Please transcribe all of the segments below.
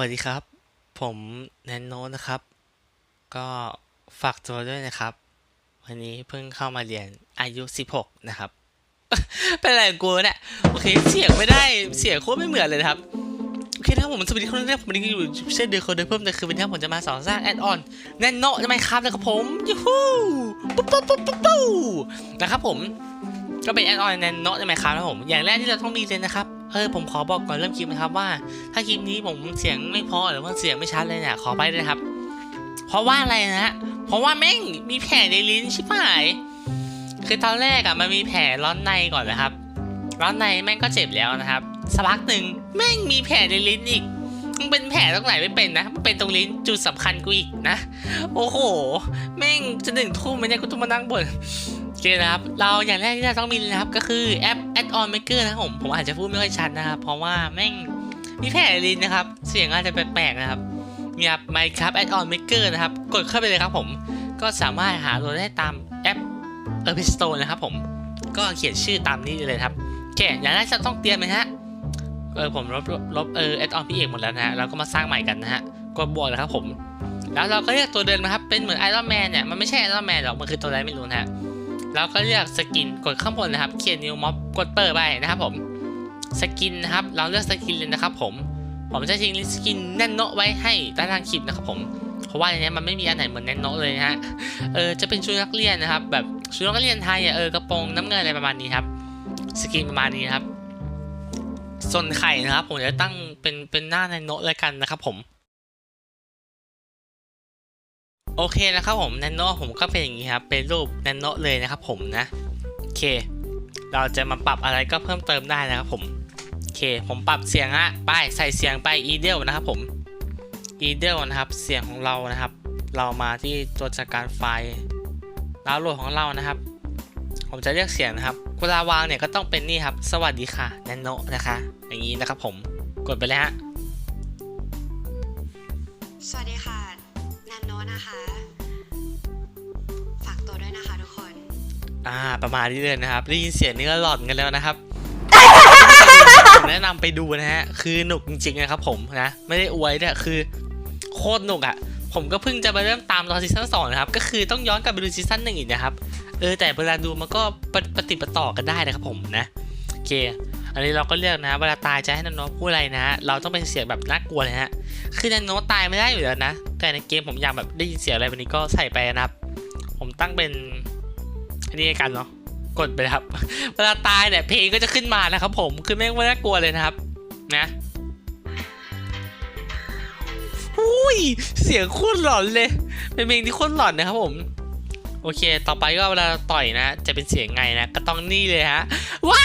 วัสดีครับ ผมแนนโนนะครับ ก็ฝากตัวด้วยนะครับ วันนี้เพิ่งเข้ามาเรียนอายุ 16 นะครับ เป็นอะไรกูเนี่ยโอเคเสียงไม่ได้เสียงโคตรไม่เหมือนเลยนะครับ โอเคนะครับผมสวัสดีคนแรกผมวันนี้อยู่เช่นเดิมคนเดิมเพิ่มแต่คือวันนี้ผมจะมาสอนสร้างแอดออนแนนโนทำไมครับนะครับผมยูฮูปุ๊บปุ๊บปุ๊บปุ๊บปุ๊บนะครับผมก็เป็นแอดออนแนนโนใช่ไหมครับนะผมอย่างแรกที่เราต้องมีเลยนะครับ เออผมขอบอกก่อนเริ่มคลิปนะครับว่า ถ้าคลิปนี้ผมเสียงไม่พอหรือว่าเสียงไม่ชัดเลยเนี่ยขอไปด้วยครับ เพราะว่าอะไรนะฮะเพราะว่าแม่งมีแผลในลิ้นชิบหาย คือตอนแรกอะมันมีแผลร้อนในก่อนนะครับ ร้อนในแม่งก็เจ็บแล้วนะครับสักพักหนึ่งแม่งมีแผลในลิ้นอีกมันเป็นแผลตรงไหนไม่เป็นนะมันเป็นตรงลิ้นจุดสำคัญกูอีกนะ โอ้โห แม่งจะหนึ่งทุ่มไหมเนี่ยกูต้องมานั่งบ่น เคนะครับ เราอย่างแรกที่เราต้องมีนะครับ ก็คือแอป Add-on Maker นะครับผม ผมอาจจะพูดไม่ค่อยชัดนะครับ เพราะว่าแม่งมีแผลลิ้นนะครับ เสียงอาจจะแปลกๆนะครับมีครับ Minecraft Add-on Maker นะครับ กดเข้าไปเลยครับผม ก็สามารถหาโหลดได้ตามแอป App Store นะครับผม ก็เขียนชื่อตามนี้เลยครับโอเคอย่างแรกจะต้องเตรียมนะฮะ เออผมลบลบเออ Add-on พี่เอกหมดแล้วนะฮะแล้วก็มาสร้างใหม่กันนะฮะ กดบวกนะครับผมแล้วเราก็เรียกตัวเดินนะครับ เป็นเหมือนไอรอนแมนเนี่ย มันไม่ใช่ไอรอนแมนหรอก มันคือตัวอะไรไม่รู้นะฮะ แล้วก็เลือกสกินกดข้างบนนะครับเขียนนิวม็อบกดเปิดไปนะครับผมสกินนะครับเราเลือกสกินเลยนะครับ ผมผมจะทิ้งสกินแน่นโนะไว้ให้ด้านล่างคลิปนะครับผมเพราะว่าในนี้มันไม่มีอันไหนเหมือนแน่นโนะเลยนะฮะเออจะเป็นชุดนักเรียนนะครับ แบบชุดนักเรียนไทยอะเออกระโปรงน้ำเงินอะไรประมาณนี้ครับสกินประมาณนี้ครับส่วนไข่นะครับ ผมจะตั้งเป็นเป็นหน้าแน่นโนะเลยกันนะครับผม โอเคนะครับผมแนนโนผมก็เป็นอย่างนี้ครับ เป็นรูปแนนโนเลยนะครับผมนะ โอเค เราจะมาปรับอะไรก็เพิ่มเติมได้นะครับผม โอเค ผมปรับเสียงฮะไปใส่เสียงไปอีเดลนะครับผมอีเดลนะครับ เสียงของเรานะครับ เรามาที่ตัวจัดการไฟล์ดาวน์โหลดของเรานะครับ ผมจะเรียกเสียงนะครับเวลาวางเนี่ยก็ต้องเป็นนี่ครับ สวัสดีค่ะแนนโนนะคะ อย่างนี้นะครับผม กดไปเลยฮะ สวัสดีค่ะ อ่าประมาณนี้เลยนะครับได้ยินเสียงนี้ก็หลอนกันแล้วนะครับผมแนะนำไปดูนะฮะคือหนุกจริงๆนะครับผมนะไม่ได้อวยเนี่ยคือโคตรหนุกอะผมก็เพิ่งจะมาเริ่มตามรอซีซั่นสองนะครับก็คือต้องย้อนกลับไปดูซีซั่นหนึ่งอีกนะครับเออแต่เวลาดูมันก็ปฏิปฏิปต่อกันได้นะครับผมนะโอเคอันนี้เราก็เลือกนะเวลาตายจะให้นันโนพูดอะไรนะเราต้องเป็นเสียงแบบน่ากลัวเลยฮะคือนันโนตายไม่ได้อยู่แล้วนะ แต่ในเกมผมอยากแบบได้ยินเสียงอะไรแบบนี้ก็ใส่ไปนะครับ ผมตั้งเป็น อันนี้กันเนาะกดไปครับ เวลาตายเนี่ยเพลงก็จะขึ้นมานะครับผมคือแม่งไม่น่ากลัวเลยนะครับ นะอุ้ยเสียงโคตรหลอนเลย เป็นเพลงที่โคตรหลอนนะครับผมโอเค ต่อไปก็เวลาต่อยนะ จะเป็นเสียงไงนะ ก็ต้องนี่เลยฮะ ว้า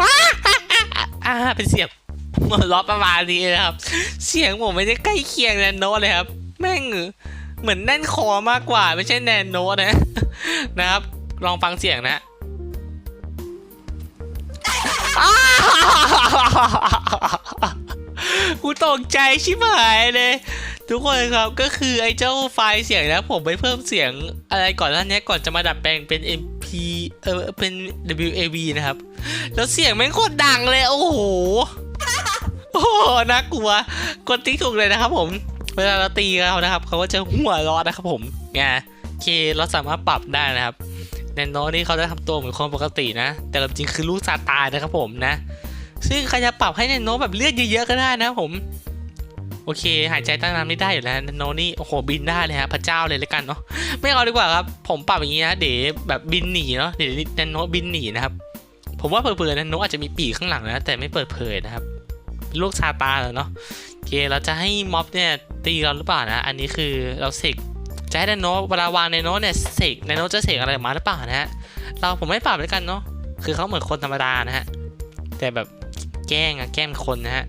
ว้าอ่า เป็นเสียงหัวเราะประมาณนี้นะครับ เสียงผมไม่ได้ใกล้เคียงแนนโนเลยครับ แม่ง เหมือนแน่นคอมากกว่า ไม่ใช่แนนโนนะนะครับ ลองฟังเสียงนะอ้าวกูตกใจชิบหายเลย ทุกคนครับก็คือไอ้เจ้าไฟล์เสียงนะผมไปเพิ่มเสียงอะไรก่อนหน้านี้ก่อนจะมาดัดแปลงเป็น MP เออเป็น WAV นะครับ แล้วเสียงแม่งโคตรดังเลย โอ้โห โอ้โหน่ากลัว กดติ๊กถูกเลยนะครับผม เวลาเราตีเขานะครับเขาก็จะหัวร้อนนะครับผมไงโอเคเราสามารถปรับได้นะครับแนนโนนี่เขาจะทำตัวเหมือนคนปกตินะ แต่ความจริงคือลูกซาตานนะครับผมนะ ซึ่งใครจะปรับให้แนนโนแบบเลือดเยอะๆก็ได้นะผม โอเค หายใจตั้งน้ำไม่ได้อยู่แล้วแนนโนนี่โอ้โหบินได้เลยฮะพระเจ้าเลยแล้วกันเนาะไม่เอาดีกว่าครับ ผมปรับอย่างนี้นะเดี๋ยวแบบบินหนีเนาะเดี๋ยวแนนโนบินหนีนะครับผมว่าเผลอๆแนนโนอาจจะมีปีกข้างหลังนะแต่ไม่เปิดเผยนะครับลูกซาตานเนาะ เคเราจะให้ม็อบเนี่ยตีเราหรือเปล่านะ อันนี้คือเราเสกจะให้ไดโนเวลาวางไดโนเนี่ยเสกไดโนจะเสกอะไรออกมาหรือเปล่านะฮะเราผมไม่ปรับแล้วยกันเนาะคือเขาเหมือนคนธรรมดานะฮะแต่แบบแกล้งอะแกล้งคนนะฮะ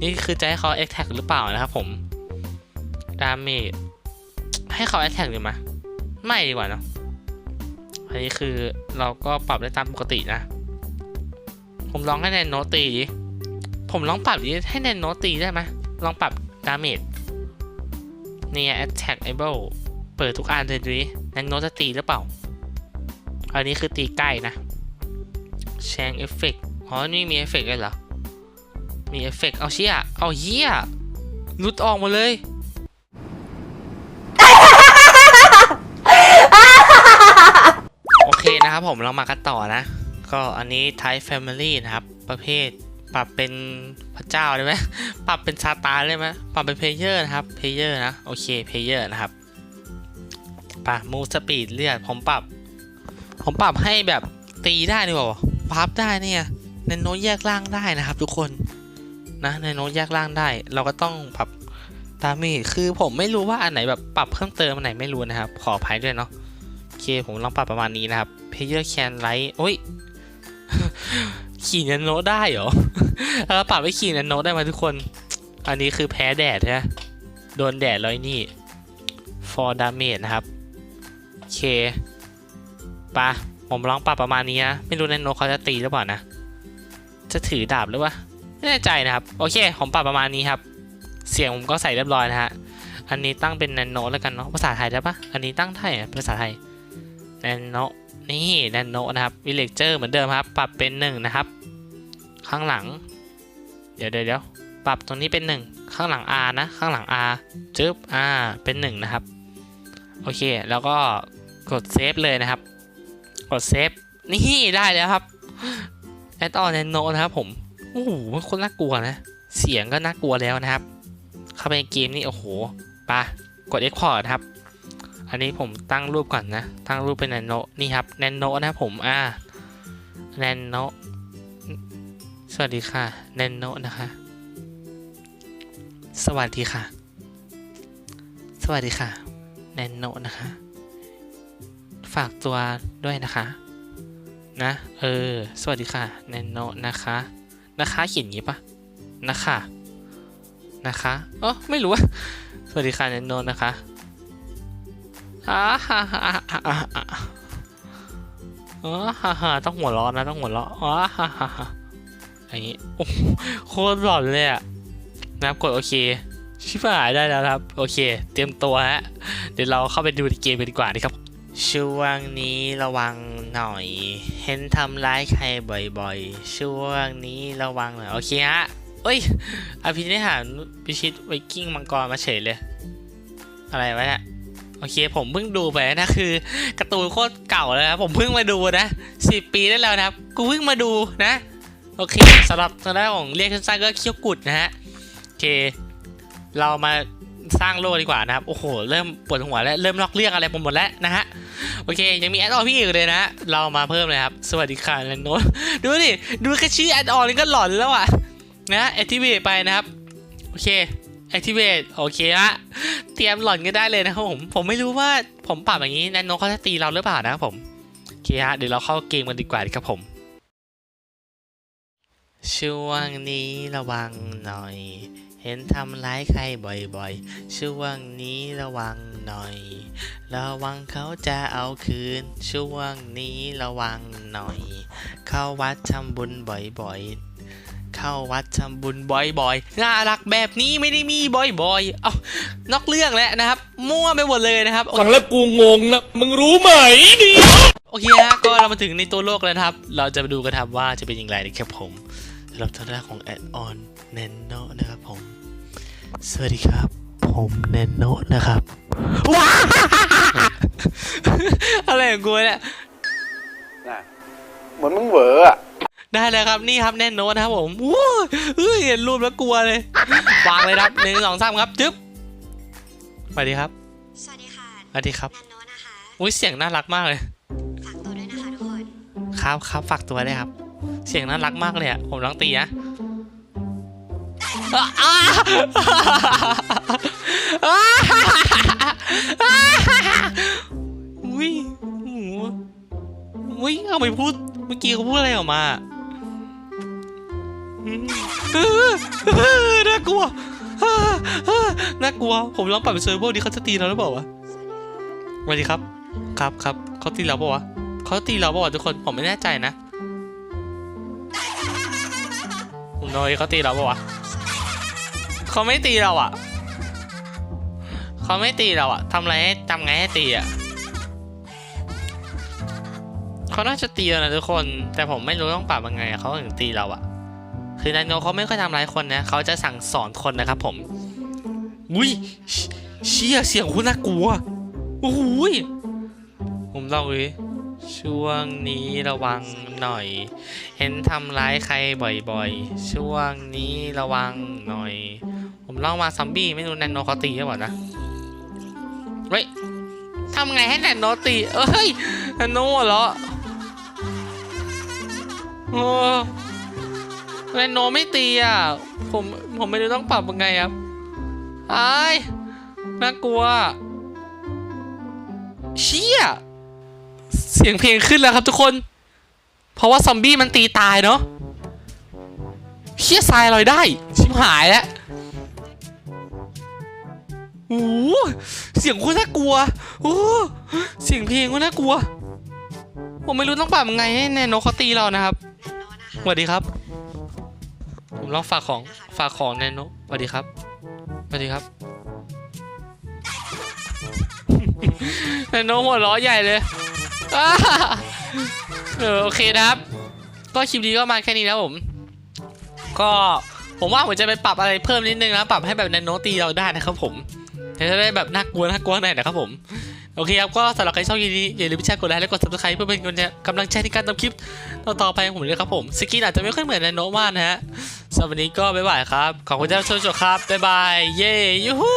นี่คือจะให้เขา a t แท็กหรือเปล่านะครับผมดาเมจให้เขา a t แท็กหรือมาไม่ดีกว่าเนาะอันนี้คือเราก็ปรับได้ตามปกตินะ ผมลองให้แนนโนตีดิผมลองปรับดิให้แนนโนตีได้ไหม ลองปรับดาเมจเนี่ย attack able เปิดทุกอันเลยดูดิแนนโนจะตีหรือเปล่า อันนี้คือตีใกล้นะแชงเอฟเฟกอ๋อ นี่มีเอฟเฟกเลยเหรอ มีเอฟเฟกเอาเชี่ย เอาเฮียหลุดออกหมาเลยโอเคนะครับผมเรามากันต่อนะ ก็อันนี้ Type Family นะครับ ประเภท ปรับเป็นพระเจ้าได้ไหมปรับเป็นซาตานได้ไหมปรับเป็นเพลเยอร์นะครับเพลเยอร์นะ โอเคเพลเยอร์นะครับปะมูสปีดเลือดผมปรับ ผมปรับให้แบบตีได้ดีกว่าพับได้เนี่ยในโน้ตแยกล่างได้นะครับ ทุกคนนะในโน้ตแยกล่างได้ เราก็ต้องปรับตามนี้คือผมไม่รู้ว่าอันไหนแบบปรับเพิ่มเติมอันไหนไม่รู้นะครับ ขออภัยด้วยเนาะโอเคผมลองปรับประมาณนี้นะครับ Player can light โอ้ย ขี่นันโนได้เหรอแล้วปรับให้ขี่นันโนได้ไหมทุกคน อันนี้คือแพ้แดดใช่โดนแดดเลยนี่ for damage นะครับโอเคปะผมลองปรับประมาณนี้นะ ไม่รู้นันโนเขาจะตีหรือเปล่านะ จะถือดาบหรือวะไม่แน่ใจนะครับ โอเค ผมปรับประมาณนี้ครับ เสียงผมก็ใส่เรียบร้อยนะฮะ อันนี้ตั้งเป็นนันโนแล้วกันเนาะ ภาษาไทยได้ปะอันนี้ตั้งไทยอะภาษาไทยนันโน นี่แนนโนนะครับวิเลเจอร์เหมือนเดิมครับ ปรับเป็นหนึ่งนะครับ ข้างหลัง เดี๋ยวเดี๋ยวปรับตรงนี้เป็นหนึ่งข้างหลัง R นะ ข้างหลัง R จึ๊บอ่าเป็นหนึ่งนะครับ โอเค แล้วก็กดเซฟเลยนะครับ กดเซฟ นี่ได้แล้วครับแอดออนแนนโนนะครับผม โอ้โหมันคนน่ากลัวนะ เสียงก็น่ากลัวแล้วนะครับ เข้าไปในเกมนี่ โอ้โหปะกด Export ครับ อันนี้ผมตั้งรูปก่อนนะ ตั้งรูปเป็นแนนโนนี่ครับแนนโนนะครับผมอ่าแนนโนสวัสดีค่ะแนนโนนะคะ สวัสดีค่ะ สวัสดีค่ะแนนโนนะคะ ฝากตัวด้วยนะคะนะเออสวัสดีค่ะแนนโนนะคะนะคะเขียนอย่างงี้ปะนะคะนะคะเออไม่รู้อะสวัสดีค่ะแนนโนนะคะ ฮ่าฮ่าฮ่าฮ่าฮ่าฮ่าฮ่าต้องหัวเราะนะต้องหัวเราะอ๋อฮ่าฮ่าฮ่าอย่างงี้โคตรหลอนเลยอะนะกดโอเค ชิบหายได้แล้วครับ โอเค เตรียมตัวฮะ เดี๋ยวเราเข้าไปดูในเกมกันดีกว่านะครับ ช่วงนี้ระวังหน่อย เห็นทำร้ายใครบ่อยๆ ช่วงนี้ระวังหน่อย โอเคฮะเอ้ยอภินิหารพิชิตไวกิ้งมังกรมาเฉยเลย อะไรวะเนี่ย อเคผมเพิ่งดูไปนะคือการ์ตูนโคตรเก่าแล้วนะผมเพิ่งมาดูนะสิปีได้แล้วนะครับกูเพิ่งมาดูนะโอเคสำหรับทางด้านของเรียกสั้นๆก็เคี้ยวกุดนะฮะโอเค เรามาสร้างโลกดีกว่านะครับโอ้โหเริ่มปวดหัวแล้วเริ่มลอกเรื่องอะไรผมหมดแล้วนะฮะโอเคยังมีแอดออนพี่อีกเลยนะเรามาเพิ่มเลยครับสวัสดีค่ะแลนโนดูดิดูแค่ชื่อแอดออนนี่ก็หลอนแล้วอะนะแอคทีเวตไปนะครับโอเค activate โอเคละเตรียมหล่อนก็ได้เลยนะครับผมผมไม่รู้ว่าผมปรับอย่างนี้แนนโนเขาจะตีเราหรือเปล่านะครับผมโอเคฮะเดี๋ยวเราเข้าเกมกันดีกว่าครับผม ช่วงนี้ระวังหน่อย เห็นทำร้ายใครบ่อยๆ ช่วงนี้ระวังหน่อย ระวังเขาจะเอาคืน ช่วงนี้ระวังหน่อย เข้าวัดทำบุญบ่อยๆ เข้าวัดทำบุญบ่อยๆ น่ารักแบบนี้ไม่ได้มีบ่อยๆ เอ้านอกเรื่องแล้วนะครับ มั่วไปหมดเลยนะครับฟังแล้วกูงงนะ มึงรู้ไหมดิโอเคฮะก็เรามาถึงในตัวโลกแล้วนะครับ เราจะมาดูกันครับว่าจะเป็นอย่างไรนะครับผมสำหรับทางด้านของแอดออนแนนโนนะครับผม สวัสดีครับ ผมแนนโนนะครับ ว้าอะไรของกูเนี่ยเหมือนมึงเหวออะ ได้แล้วครับนี่ครับแน่นโนนะครับผมว้าวเฮ้ยเห็นรูปแล้วกลัวเลยวางเลยครับหนึ่งสองสามครับจึ๊บสวัสดีครับสวัสดีค่ะสวัสดีครับนันโนนะคะอุ้ยเสียงน่ารักมากเลยฝากตัวด้วยนะคะทุกคนครับครับฝากตัวได้วยครับ เสียงน่ารักมากเลยอะผมลองตีนะอะอะอะอุ้ยโอ้โหอุ้ยเอาไปพูดเมื่อกี้เขาพูดอะไรออกมาอืม เออเออน่ากลัวอ่าอ่าน่ากลัว ผมลองปรับเป็นเซอร์ดีเขาจะตีเราหรือเปล่าวะสวัสดีครับ ครับครับเขาตีเราเปล่าวะเขาตีเราเปล่าวะทุกคน ผมไม่แน่ใจนะผมน้อยเขาตีเราเปล่าวะเขาไม่ตีเราอะเขาไม่ตีเราอะทำอะไรให้ทำไงให้ตีอะเขาน่าจะตีเรานะทุกคน แต่ผมไม่รู้ต้องปรับยังไงเขาถึงตีเราอะ คือนาโนเขาไม่ค่อยทำร้ายคนนะเขาจะสั่งสอนคนนะครับผมอุ้ยเชี่ยเสียงคุณน่ากลัวโอ้โหยผมเลองเลยช่วงนี้ระวังหน่อย เห็นทำร้ายใครบ่อยๆ ช่วงนี้ระวังหน่อย ผมเลองมาซอมบี้ไม่รู้แนนโนเขาตีหรือเปล่านะเฮ้ยทำไงให้แนนโนตีเอ้ยแนนโนเหรอโอ้ แนนโนไม่ตีอะ ผมผมไม่รู้ต้องปรับยังไงครับไอ้ายน่ากลัว เชี่ย เสียงเพลงขึ้นแล้วครับทุกคน เพราะว่าซอมบี้มันตีตายเนาะเชี่ยทรายลอยได้ ชิบหายแล้วโอ้โหเสียงคตรน่ากลัวโอ้โหเสียงเพลงคตรน่ากลัว ผมไม่รู้ต้องปรับยังไงให้แนนโนเขาตีเรานะครับสวัสดีครับ ผมลองฝากของฝากของแนนโนสวัสดีครับสวัสดีครับแนนโนหัวล้อใหญ่เลยเออโอเคนะครับ ก็คลิปนี้ก็มาแค่นี้แล้วผม ก็ผมว่าผมจะไปปรับอะไรเพิ่มนิดนึงนะปรับให้แบบแนนโนตีเราได้นะครับผมจะได้แบบน่ากลัวน่ากลัวหน่อยนะครับผมโอเคครับ ก็สำหรับใครชอบคลิปนี้อย่าลืมแชร์กดไลค์และกด subscribe เพื่อเป็นกำลังใจในการทำคลิปต่อๆไปของผมด้วยครับผม สกินอาจจะไม่ค่อยเหมือนแนนโนมากนะฮะ สำหรับวันนี้ก็บ๊ายบายครับ ขอบคุณที่รับชมครับบ๊ายบาย เย้ยูฮู